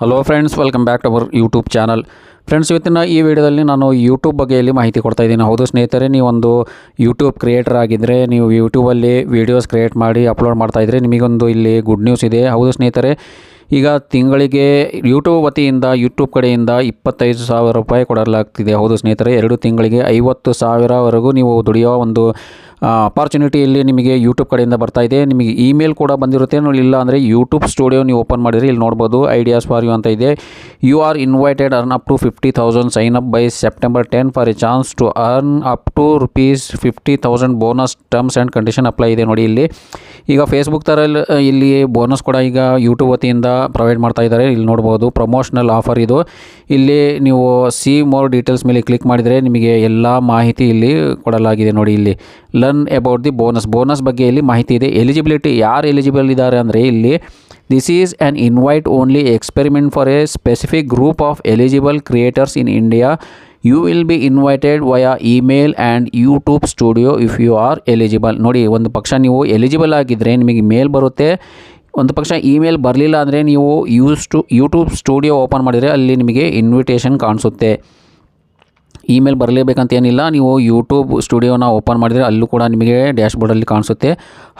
Hello friends welcome back to our YouTube channel friends ಇವತ್ತಿನ ಈ ವಿಡಿಯೋದಲ್ಲಿ ನಾನು ಯೂಟ್ಯೂಬ್ ಬಗ್ಗೆಯಲ್ಲಿ ಮಾಹಿತಿ ಕೊಡ್ತಾ ಇದ್ದೀನಿ. ಹೌದು ಸ್ನೇಹಿತರೆ, ನೀವೊಂದು ಯೂಟ್ಯೂಬ್ ಕ್ರಿಯೇಟರ್ ಆಗಿದ್ದರೆ ನೀವು ಯೂಟ್ಯೂಬಲ್ಲಿ ವೀಡಿಯೋಸ್ ಕ್ರಿಯೇಟ್ ಮಾಡಿ ಅಪ್ಲೋಡ್ ಮಾಡ್ತಾ ಇದ್ದರೆ ನಿಮಗೊಂದು ಇಲ್ಲಿ ಗುಡ್ ನ್ಯೂಸ್ ಇದೆ. ಹೌದು ಸ್ನೇಹಿತರೆ, ಈಗ ತಿಂಗಳಿಗೆ ಯೂಟ್ಯೂಬ್ ವತಿಯಿಂದ ಯೂಟ್ಯೂಬ್ ಕಡೆಯಿಂದ ಇಪ್ಪತ್ತೈದು ಸಾವಿರ ರೂಪಾಯಿ ಕೊಡಲಾಗ್ತಿದೆ. ಹೌದು ಸ್ನೇಹಿತರೆ, ಎರಡು ತಿಂಗಳಿಗೆ ಐವತ್ತು ಸಾವಿರವರೆಗೂ ನೀವು ದುಡಿಯೋ ಒಂದು ಅಪಾರ್ಚುನಿಟಿ ಇಲ್ಲಿ ನಿಮಗೆ ಯೂಟ್ಯೂಬ್ ಕಡೆಯಿಂದ ಬರ್ತಾ ಇದೆ. ನಿಮಗೆ ಇಮೇಲ್ ಕೂಡ ಬಂದಿರುತ್ತೆ. ನೋಡಿ, ಇಲ್ಲ ಅಂದರೆ ಯೂಟ್ಯೂಬ್ ಸ್ಟುಡಿಯೋ ನೀವು ಓಪನ್ ಮಾಡಿದರೆ ಇಲ್ಲಿ ನೋಡ್ಬೋದು ಐಡಿಯಾಸ್ ಫಾರ್ ಯು ಅಂತ ಇದೆ. You are invited earn up to fifty thousand sign up by September ten for a chance to earn up to rupees fifty thousand bonus terms and condition apply ಇದೆ ನೋಡಿ ಇಲ್ಲಿ. ಈಗ Facebook ಥರ ಇಲ್ಲಿ- bonus ಕೂಡ ಈಗ ಯೂಟ್ಯೂಬ್ ವತಿಯಿಂದ provide ಮಾಡ್ತಾ ಇದ್ದಾರೆ. ಇಲ್ಲಿ ನೋಡ್ಬೋದು ಪ್ರಮೋಷನಲ್ ಆಫರ್ ಇದು. ಇಲ್ಲಿ ನೀವು ಸಿ ಮೋರ್ ಡೀಟೇಲ್ಸ್ ಮೇಲೆ ಕ್ಲಿಕ್ ಮಾಡಿದರೆ ನಿಮಗೆ ಎಲ್ಲ ಮಾಹಿತಿ ಇಲ್ಲಿ ಕೊಡಲಾಗಿದೆ ನೋಡಿ ಇಲ್ಲಿ. Learn about the bonus bonus ಬಗ್ಗೆ ಇಲ್ಲಿ ಮಾಹಿತಿ ಇದೆ. ಎಲಿಜಿಬಿಲಿಟಿ ಯಾರು ಎಲಿಜಿಬಲ್ ಇದ್ದಾರೆ ಅಂದರೆ ಇಲ್ಲಿ this is an invite only experiment for a specific group of eligible creators in India you will be invited via email and YouTube studio if you are eligible ನೋಡಿ, ಒಂದು ಪಕ್ಷ ನೀವು ಎಲಿಜಿಬಲ್ ಆಗಿದ್ದರೆ ನಿಮಗೆ ಮೇಲ್ ಬರುತ್ತೆ. ಒಂದು ಪಕ್ಷ ಇಮೇಲ್ ಬರಲಿಲ್ಲ ಅಂದರೆ ನೀವು use to YouTube studio open ಮಾಡಿದರೆ ಅಲ್ಲಿ ನಿಮಗೆ ಇನ್ವಿಟೇಷನ್ ಕಾಣಿಸುತ್ತೆ. ಇಮೇಲ್ ಬರಲೇಬೇಕಂತ ಏನಿಲ್ಲ. ನೀವು ಯೂಟ್ಯೂಬ್ ಸ್ಟುಡಿಯೋನ ಓಪನ್ ಮಾಡಿದರೆ ಅಲ್ಲೂ ಕೂಡ ನಿಮಗೆ ಡ್ಯಾಶ್ಬೋರ್ಡಲ್ಲಿ ಕಾಣಿಸುತ್ತೆ.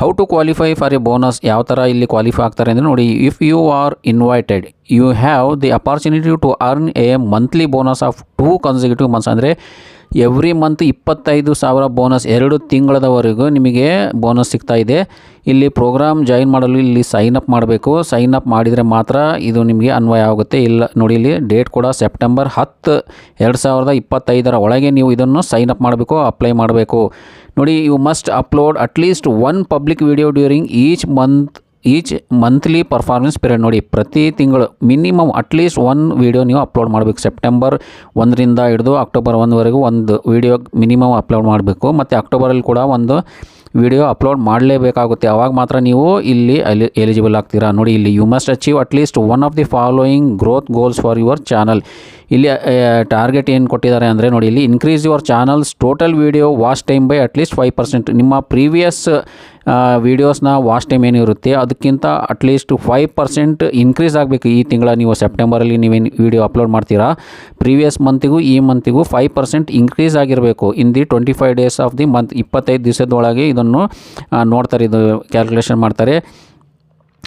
How to qualify for a bonus ಯಾವ ಥರ ಇಲ್ಲಿ ಕ್ವಾಲಿಫೈ ಆಗ್ತಾರೆ ಅಂದರೆ ನೋಡಿ if you are invited you have the opportunity to earn a monthly bonus of two consecutive months ಅಂದರೆ ಎವ್ರಿ ಮಂತ್ ಇಪ್ಪತ್ತೈದು ಸಾವಿರ ಬೋನಸ್ ಎರಡು ತಿಂಗಳದವರೆಗೂ ನಿಮಗೆ ಬೋನಸ್ ಸಿಗ್ತಾ ಇದೆ. ಇಲ್ಲಿ ಪ್ರೋಗ್ರಾಮ್ ಜಾಯಿನ್ ಮಾಡಲು ಇಲ್ಲಿ ಸೈನ್ ಅಪ್ ಮಾಡಬೇಕು. ಸೈನ್ ಅಪ್ ಮಾಡಿದರೆ ಮಾತ್ರ ಇದು ನಿಮಗೆ ಅನ್ವಯ ಆಗುತ್ತೆ. ಇಲ್ಲ, ನೋಡಿ ಇಲ್ಲಿ ಡೇಟ್ ಕೂಡ ಸೆಪ್ಟೆಂಬರ್ ಹತ್ತು, ಎರಡು ಸಾವಿರದ ಇಪ್ಪತ್ತೈದರ ಒಳಗೆ ನೀವು ಇದನ್ನು ಸೈನ್ ಅಪ್ ಮಾಡಬೇಕು ಅಪ್ಲೈ ಮಾಡಬೇಕು. ನೋಡಿ you must upload at least one public video during each month each monthly performance period ನೋಡಿ, ಪ್ರತಿ ತಿಂಗಳು minimum at least one video ನೀವು ಅಪ್ಲೋಡ್ ಮಾಡಬೇಕು. ಸೆಪ್ಟೆಂಬರ್ ಒಂದರಿಂದ ಹಿಡಿದು ಅಕ್ಟೋಬರ್ ಒಂದವರೆಗೂ ಒಂದು ವೀಡಿಯೋ ಮಿನಿಮಮ್ ಅಪ್ಲೋಡ್ ಮಾಡಬೇಕು. ಮತ್ತು ಅಕ್ಟೋಬರಲ್ಲಿ ಕೂಡ ಒಂದು ವಿಡಿಯೋ ಅಪ್ಲೋಡ್ ಮಾಡಲೇಬೇಕಾಗುತ್ತೆ. ಆವಾಗ ಮಾತ್ರ ನೀವು ಇಲ್ಲಿ ಎಲಿ ಎಲಿಜಿಬಲ್ ಆಗ್ತೀರಾ. ನೋಡಿ, ಇಲ್ಲಿ you must achieve at least one of the following growth goals for your channel ಇಲ್ಲಿ ಟಾರ್ಗೆಟ್ ಏನು ಕೊಟ್ಟಿದ್ದಾರೆ ಅಂದರೆ ನೋಡಿ, ಇಲ್ಲಿ increase your channel's total video watch time by at least five percent ನಿಮ್ಮ ಪ್ರೀವಿಯಸ್ ವೀಡಿಯೋಸ್ನ ವಾಚ್ ಟೈಮ್ ಏನಿರುತ್ತೆ ಅದಕ್ಕಿಂತ ಅಟ್ಲೀಸ್ಟ್ ಫೈವ್ ಪರ್ಸೆಂಟ್ ಇನ್ಕ್ರೀಸ್ ಆಗಬೇಕು. ಈ ತಿಂಗಳ ನೀವು ಸೆಪ್ಟೆಂಬರಲ್ಲಿ ನೀವೇನು ವೀಡಿಯೋ ಅಪ್ಲೋಡ್ ಮಾಡ್ತೀರಾ ಪ್ರೀವಿಯಸ್ ಮಂತಿಗೂ ಈ ಮಂತಿಗೂ ಫೈವ್ ಪರ್ಸೆಂಟ್ ಇನ್ಕ್ರೀಸ್ ಆಗಿರಬೇಕು. In the twenty five days of the month ಇಪ್ಪತ್ತೈದು ದಿವಸದೊಳಗೆ ಇದನ್ನು ನೋಡ್ತಾರೆ, ಇದು ಕ್ಯಾಲ್ಕುಲೇಷನ್ ಮಾಡ್ತಾರೆ.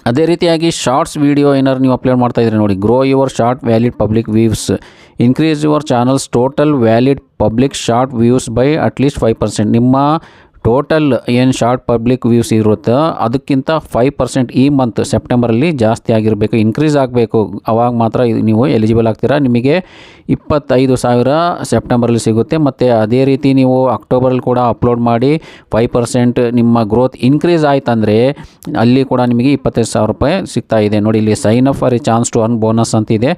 ಅದೇ ರೀತಿಯಾಗಿ ಶಾರ್ಟ್ಸ್ ವೀಡಿಯೋ ಏನಾದ್ರು ನೀವು ಅಪ್ಲೋಡ್ ಮಾಡ್ತಾ ಇದ್ದೀರಿ ನೋಡಿ grow your short valid public views increase your channels total valid public short views by at least five percent ನಿಮ್ಮ ಟೋಟಲ್ ಏನು ಶಾರ್ಟ್ ಪಬ್ಲಿಕ್ ವ್ಯೂಸ್ ಇರುತ್ತೋ ಅದಕ್ಕಿಂತ ಫೈವ್ ಪರ್ಸೆಂಟ್ ಈ ಮಂತ್ ಸೆಪ್ಟೆಂಬರಲ್ಲಿ ಜಾಸ್ತಿ ಆಗಿರಬೇಕು. ಇನ್ಕ್ರೀಸ್ ಆಗಬೇಕು. ಅವಾಗ ಮಾತ್ರ ನೀವು ಎಲಿಜಿಬಲ್ ಆಗ್ತೀರಾ. ನಿಮಗೆ ಇಪ್ಪತ್ತೈದು ಸಾವಿರ ಸೆಪ್ಟೆಂಬರಲ್ಲಿ ಸಿಗುತ್ತೆ. ಮತ್ತು ಅದೇ ರೀತಿ ನೀವು ಅಕ್ಟೋಬರಲ್ಲಿ ಕೂಡ ಅಪ್ಲೋಡ್ ಮಾಡಿ ಫೈವ್ ಪರ್ಸೆಂಟ್ ನಿಮ್ಮ ಗ್ರೋತ್ ಇನ್ಕ್ರೀಸ್ ಆಯ್ತಂದರೆ ಅಲ್ಲಿ ಕೂಡ ನಿಮಗೆ ಇಪ್ಪತ್ತೈದು ಸಾವಿರ ರೂಪಾಯಿ ಸಿಗ್ತಾ ಇದೆ. ನೋಡಿ, ಇಲ್ಲಿ sign up for a chance to earn bonus ಅಂತಿದೆ.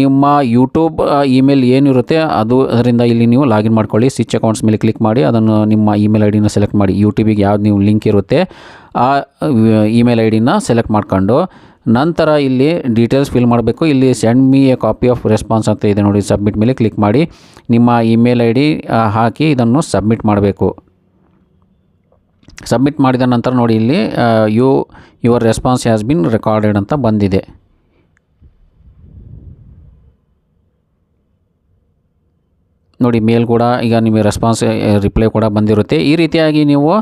ನಿಮ್ಮ ಯೂಟ್ಯೂಬ್ ಇಮೇಲ್ ಏನಿರುತ್ತೆ, ಅದು ಅದರಿಂದ ಇಲ್ಲಿ ನೀವು ಲಾಗಿನ್ ಮಾಡ್ಕೊಳ್ಳಿ. ಸ್ವಿಚ್ ಅಕೌಂಟ್ಸ್ ಮೇಲೆ ಕ್ಲಿಕ್ ಮಾಡಿ, ಅದನ್ನು ನಿಮ್ಮ ಇಮೇಲ್ ಐ ಡಿನ ಸೆಲೆಕ್ಟ್ ಮಾಡಿ. ಯೂಟ್ಯೂಬಿಗೆ ಯಾವ್ದು ನೀವು ಲಿಂಕ್ ಇರುತ್ತೆ, ಆ ಇಮೇಲ್ ಐ ಡಿನ ಸೆಲೆಕ್ಟ್ ಮಾಡ್ಕೊಂಡು, ನಂತರ ಇಲ್ಲಿ ಡೀಟೇಲ್ಸ್ ಫಿಲ್ ಮಾಡಬೇಕು. ಇಲ್ಲಿ send me a copy of response ಅಂತ ಇದೆ ನೋಡಿ ಸಬ್ಮಿಟ್ ಮೇಲೆ ಕ್ಲಿಕ್ ಮಾಡಿ. ನಿಮ್ಮ ಇಮೇಲ್ ಐ ಡಿ ಹಾಕಿ ಇದನ್ನು ಸಬ್ಮಿಟ್ ಮಾಡಬೇಕು. ಸಬ್ಮಿಟ್ ಮಾಡಿದ ನಂತರ ನೋಡಿ ಇಲ್ಲಿ you your response has been recorded ಅಂತ ಬಂದಿದೆ. ನೋಡಿ, ಮೇಲ್ ಕೂಡ ಈಗ ನಿಮಗೆ ರೆಸ್ಪಾನ್ಸ್ ರಿಪ್ಲೈ ಕೂಡ ಬಂದಿರುತ್ತೆ. ಈ ರೀತಿಯಾಗಿ ನೀವು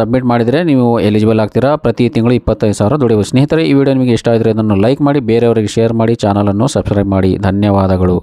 ಸಬ್ಮಿಟ್ ಮಾಡಿದರೆ ನೀವು ಎಲಿಜಿಬಲ್ ಆಗ್ತೀರಾ. ಪ್ರತಿ ತಿಂಗಳು ಇಪ್ಪತ್ತೈದು ಸಾವಿರ ದುಡಿಯುವ ಸ್ನೇಹಿತರೆ, ಈ ವಿಡಿಯೋ ನಿಮಗೆ ಇಷ್ಟ ಆದರೆ ಇದನ್ನು ಲೈಕ್ ಮಾಡಿ, ಬೇರೆಯವರಿಗೆ ಶೇರ್ ಮಾಡಿ ಚಾನಲನ್ನು ಸಬ್ಸ್ಕ್ರೈಬ್ ಮಾಡಿ. ಧನ್ಯವಾದಗಳು.